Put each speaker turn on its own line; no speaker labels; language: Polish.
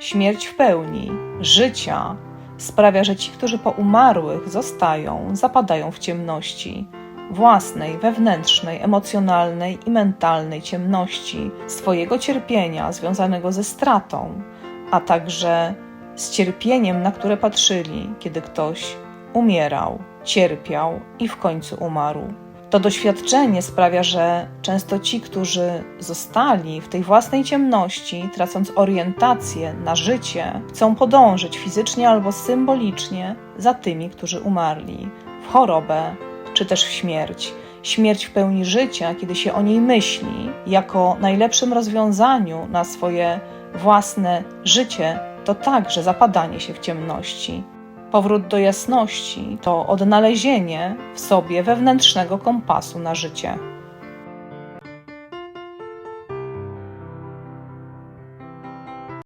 śmierć w pełni życia sprawia, że ci, którzy po umarłych zostają, zapadają w ciemności własnej, wewnętrznej, emocjonalnej i mentalnej ciemności, swojego cierpienia związanego ze stratą, a także z cierpieniem, na które patrzyli, kiedy ktoś umierał, cierpiał i w końcu umarł. To doświadczenie sprawia, że często ci, którzy zostali w tej własnej ciemności, tracąc orientację na życie, chcą podążyć fizycznie albo symbolicznie za tymi, którzy umarli w chorobę czy też w śmierć. Śmierć w pełni życia, kiedy się o niej myśli, jako najlepszym rozwiązaniu na swoje własne życie, to także zapadanie się w ciemności. Powrót do jasności to odnalezienie w sobie wewnętrznego kompasu na życie.